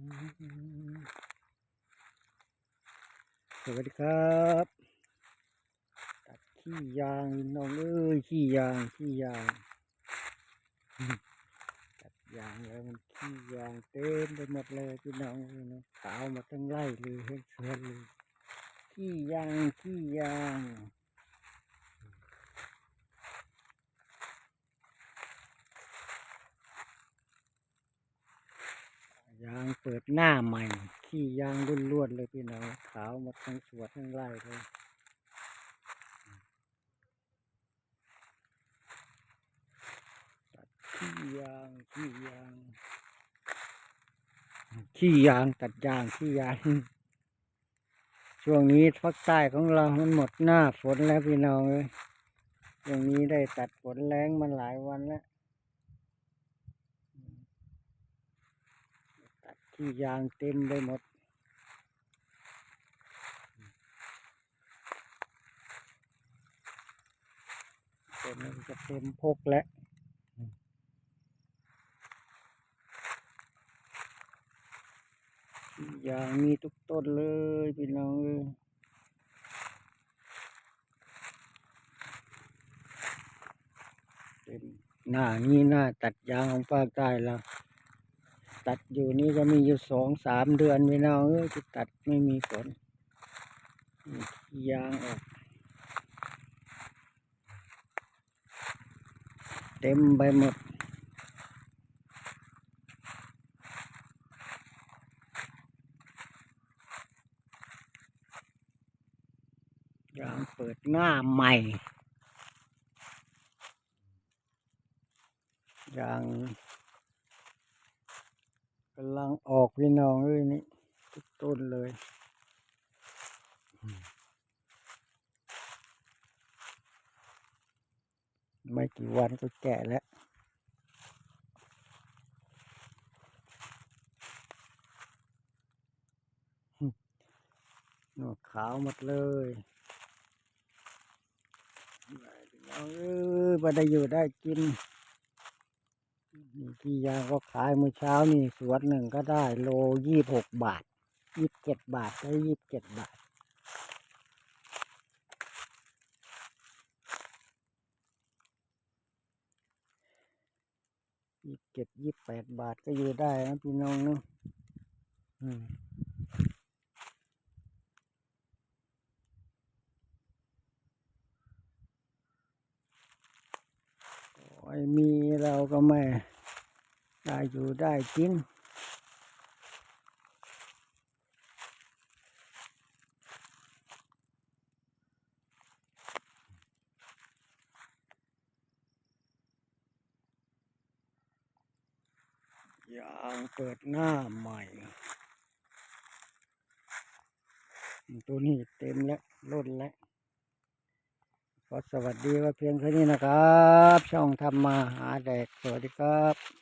สวัสดีครับตัดขี้ยางน้องเอ้ยขี้ยางขี้ยางตัดยางแล้วมันขี้ยางเต็มไปหมดเลยพี่น้องเอ้ยนะขาวมาทั้งไร่เลยเห็นสวนเลยขี้ยางขี้ยาง ยางเปิดหน้าใหม่ ขี้ยางล้วนๆเลยพี่น้องขาวหมดทั้งสวนทั้งไร่เลยตัดขี้ยางขี้ยางขี้ยางตัดยางขี้ยาง ช่วงนี้ภาคใต้ของเรามันหมดหน้าฝนแล้วพี่น้องเลยช่วงนี้ได้ตัดฝนแรงมาหลายวันแล้ว ตัดขี้ยางเต็มไปหมดต้นนี้จะเต็มพกแล้วยางมีทุกต้นเลยพี่น้องเอ้ยหน้านี่หน้าตัดยางของภาคใต้เรา ตัดอยู่นี่ก็มีอยู่สองสามเดือนพี่น้องเอ้ยที่ตัดไม่มีฝนยางออกเต็มไปหมดยางเปิดหน้าใหม่ยางำลังออกพี่น้องเอ้ยนี่ทุกต้นเลยไม่กี่วันก็แก่แล้วหนวดขาวหมดเลยเออมาได้อยู่ได้กิน นี่ยาก็ขายเมื่อเช้านี่สวนหนึ่งก็ได้โลยี่หกบาทยี่สิบเจ็ดบาทได้ยี่สิบเจ็ดบาท ยี่สิบเจ็ดยี่สิบแปดบาทก็อยู่ได้นะพี่น้องเนาะอืมโอ้มีเราก็ไม่ ได้อยู่ได้กินยางเปิดหน้าใหม่ ตัวนี้เต็มแล้วล้นแล้วขอสวัสดีว่าเพียงแค่นี้นะครับ ช่องทำมาหาแดก สวัสดีครับ